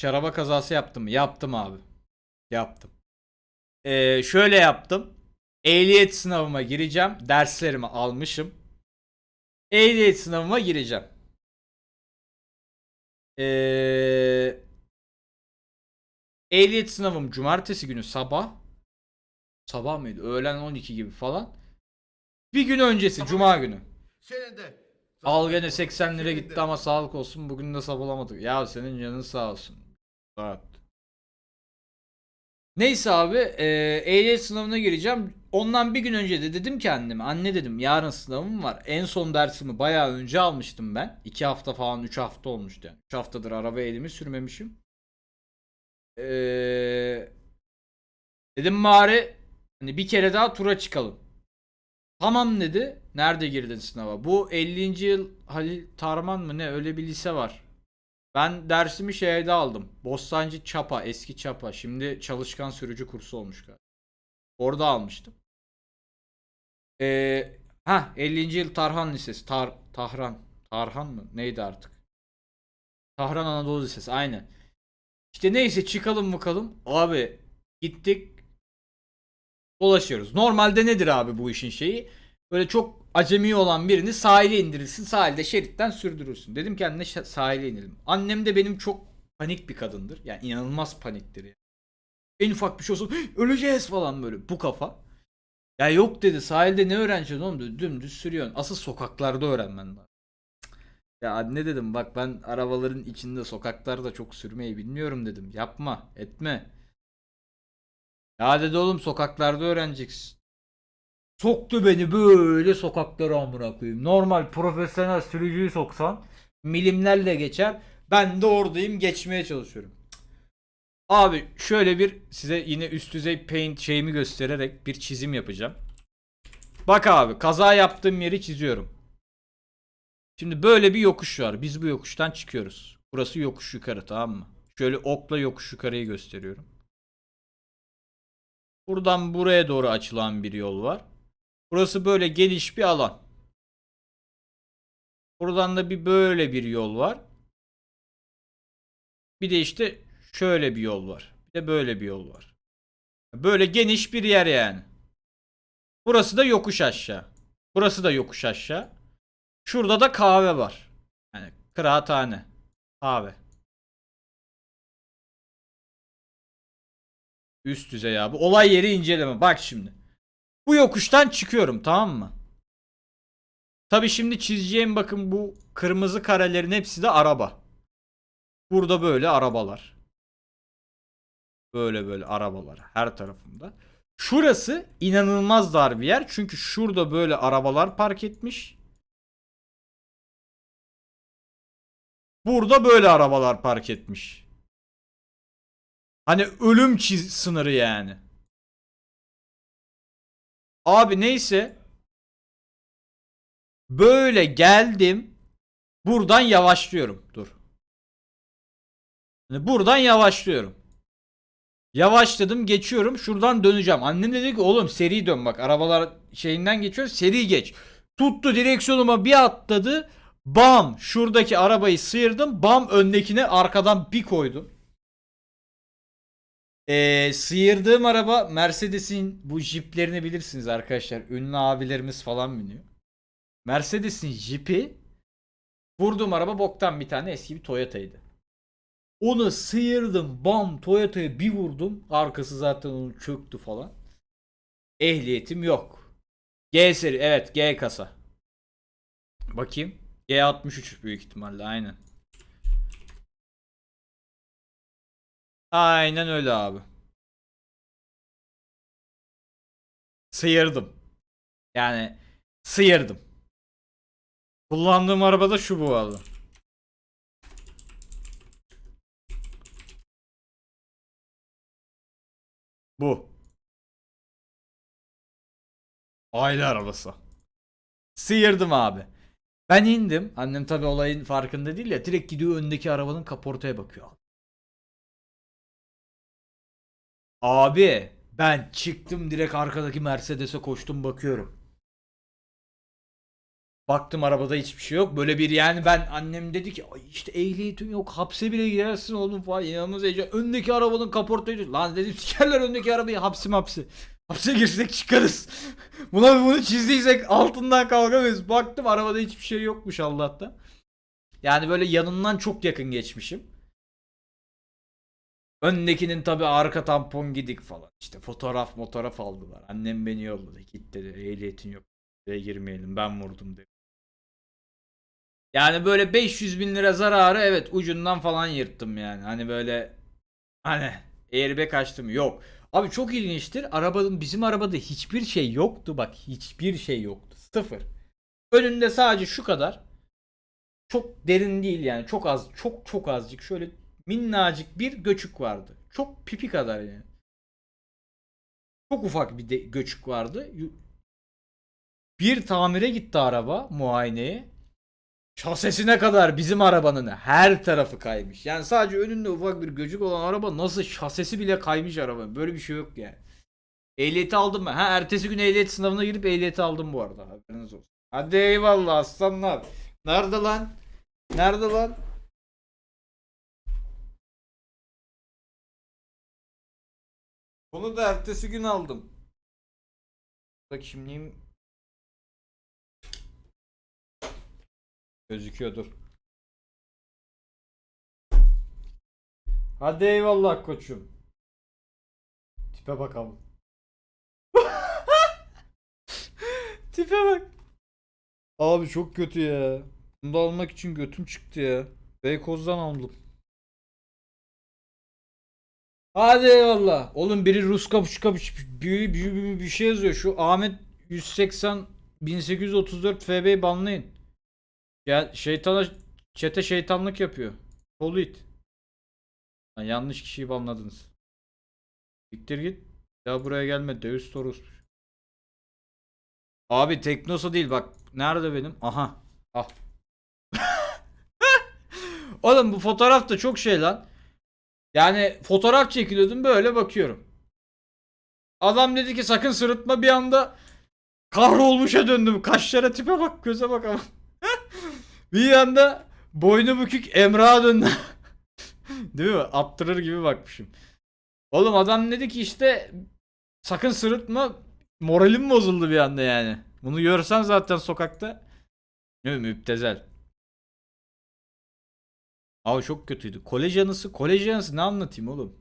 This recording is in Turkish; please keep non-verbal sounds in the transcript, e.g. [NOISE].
Hiç araba kazası yaptım mı? Yaptım abi. Yaptım. Ee, şöyle yaptım. Ehliyet sınavıma gireceğim. Derslerimi almışım. Ehliyet sınavıma gireceğim. Ee, ehliyet sınavım cumartesi günü sabah. Sabah mıydı? Öğlen 12 gibi falan. Bir gün öncesi cuma günü. Senin de. Al gene 80 lira gitti ama sağlık olsun. Bugün de sabulamadık. Ya senin canın sağ olsun. Rahat. Neyse abi e, sınavına gireceğim. Ondan bir gün önce de dedim ki anneme anne dedim yarın sınavım var. En son dersimi bayağı önce almıştım ben. 2 hafta falan 3 hafta olmuştu yani. 3 haftadır araba elimi sürmemişim. Eee dedim bari hani bir kere daha tura çıkalım. Tamam dedi. Nerede girdin sınava? Bu 50. yıl Halil Tarman mı ne öyle bir lise var. Ben dersimi şeyde aldım. Bostancı Çapa, eski Çapa. Şimdi çalışkan sürücü kursu olmuş galiba. Orada almıştım. Ee, ha 50. yıl Tarhan Lisesi. Tar Tahran. Tarhan mı? Neydi artık? Tahran Anadolu Lisesi. Aynen. İşte neyse çıkalım bakalım. Abi gittik. Dolaşıyoruz. Normalde nedir abi bu işin şeyi? Böyle çok acemi olan birini sahile indirirsin. Sahilde şeritten sürdürürsün. Dedim kendine sahile inelim. Annem de benim çok panik bir kadındır. Yani inanılmaz paniktir ya. En ufak bir şey olsun öleceğiz falan böyle bu kafa. Ya yok dedi sahilde ne öğreneceksin oğlum dedi. Dümdüz sürüyorsun. Asıl sokaklarda öğrenmen lazım. Ya anne dedim bak ben arabaların içinde sokaklarda çok sürmeyi bilmiyorum dedim. Yapma etme. Ya dedi oğlum sokaklarda öğreneceksin. Soktu beni böyle sokaklara amına koyayım. Normal profesyonel sürücüyü soksan milimlerle geçer. Ben de oradayım geçmeye çalışıyorum. Abi şöyle bir size yine üst düzey paint şeyimi göstererek bir çizim yapacağım. Bak abi kaza yaptığım yeri çiziyorum. Şimdi böyle bir yokuş var. Biz bu yokuştan çıkıyoruz. Burası yokuş yukarı tamam mı? Şöyle okla yokuş yukarıyı gösteriyorum. Buradan buraya doğru açılan bir yol var. Burası böyle geniş bir alan. Buradan da bir böyle bir yol var. Bir de işte şöyle bir yol var. Bir de böyle bir yol var. Böyle geniş bir yer yani. Burası da yokuş aşağı. Burası da yokuş aşağı. Şurada da kahve var. Yani kıraathane. Kahve. Üst düzey abi. Olay yeri inceleme. Bak şimdi. Bu yokuştan çıkıyorum tamam mı? Tabi şimdi çizeceğim bakın bu kırmızı karelerin hepsi de araba. Burada böyle arabalar. Böyle böyle arabalar her tarafında. Şurası inanılmaz dar bir yer. Çünkü şurada böyle arabalar park etmiş. Burada böyle arabalar park etmiş. Hani ölüm çiz sınırı yani. Abi neyse. Böyle geldim. Buradan yavaşlıyorum. Dur. Hani buradan yavaşlıyorum. Yavaşladım geçiyorum. Şuradan döneceğim. Annem dedi ki oğlum seri dön bak. Arabalar şeyinden geçiyor. Seri geç. Tuttu direksiyonuma bir atladı. Bam. Şuradaki arabayı sıyırdım. Bam öndekine arkadan bir koydum. Ee, sıyırdığım araba Mercedes'in bu jiplerini bilirsiniz arkadaşlar. Ünlü abilerimiz falan biniyor. Mercedes'in jipi vurduğum araba boktan bir tane eski bir Toyota'ydı. Onu sıyırdım bam Toyota'ya bir vurdum. Arkası zaten onun çöktü falan. Ehliyetim yok. G seri evet G kasa. Bakayım. G63 büyük ihtimalle aynen. Aynen öyle abi. Sıyırdım. Yani sıyırdım. Kullandığım araba da şu bu arada. Bu. Aile arabası. Sıyırdım abi. Ben indim. Annem tabi olayın farkında değil ya. Direkt gidiyor öndeki arabanın kaportaya bakıyor. Abi ben çıktım direkt arkadaki Mercedes'e koştum bakıyorum. Baktım arabada hiçbir şey yok. Böyle bir yani ben annem dedi ki işte ehliyetin yok hapse bile girersin oğlum falan. İnanılmaz heyecan. Öndeki arabanın kaportayı. Lan dedim sikerler öndeki arabayı hapsi hapsi. Hapse girsek çıkarız. [LAUGHS] Buna bunu çizdiysek altından kalkamayız. Baktım arabada hiçbir şey yokmuş Allah'ta. Yani böyle yanından çok yakın geçmişim. Öndekinin tabi arka tampon gidik falan. İşte fotoğraf fotoğraf aldılar. Annem beni yolladı. Git dedi ehliyetin yok. Buraya girmeyelim ben vurdum dedi. Yani böyle 500 bin lira zararı evet ucundan falan yırttım yani. Hani böyle hani airbag açtım yok. Abi çok ilginçtir. Arabanın bizim arabada hiçbir şey yoktu. Bak hiçbir şey yoktu. Sıfır. Önünde sadece şu kadar. Çok derin değil yani. Çok az. Çok çok azıcık. Şöyle minnacık bir göçük vardı. Çok pipi kadar yani. Çok ufak bir de göçük vardı. Bir tamire gitti araba muayeneye. Şasesine kadar bizim arabanın her tarafı kaymış. Yani sadece önünde ufak bir göcük olan araba nasıl şasesi bile kaymış araba. Böyle bir şey yok yani. Ehliyeti aldım ben. Ha ertesi gün ehliyet sınavına girip ehliyeti aldım bu arada. Haberiniz olsun. Hadi eyvallah aslanlar. Nerede lan? Nerede lan? Bunu da ertesi gün aldım. Bak kimliğim gözüküyordur. Hadi eyvallah koçum. Tipe bakalım. [LAUGHS] Tipe bak. Abi çok kötü ya. Bunu da almak için götüm çıktı ya. Beykoz'dan aldım. Hadi eyvallah. Oğlum biri Rus kapış kapış bir, bir, bir, bir şey yazıyor. Şu Ahmet 180 1834 FB'yi banlayın. Gel şeytana çete şeytanlık yapıyor. Kolu it. Yanlış kişiyi banladınız. Siktir git. Ya buraya gelme. Deus Torus. Abi Teknosa değil bak. Nerede benim? Aha. Ah. [LAUGHS] Oğlum bu fotoğraf da çok şey lan. Yani fotoğraf çekiliyordum böyle bakıyorum. Adam dedi ki sakın sırıtma bir anda kahrolmuşa döndüm. Kaşlara tipe bak göze bak ama. [LAUGHS] bir anda boynu bükük Emrah'a döndüm. [LAUGHS] Değil mi? Attırır gibi bakmışım. Oğlum adam dedi ki işte sakın sırıtma moralim bozuldu bir anda yani. Bunu görsen zaten sokakta. Ne müptezel. Abi çok kötüydü. Kolej anısı, kolej anısı ne anlatayım oğlum?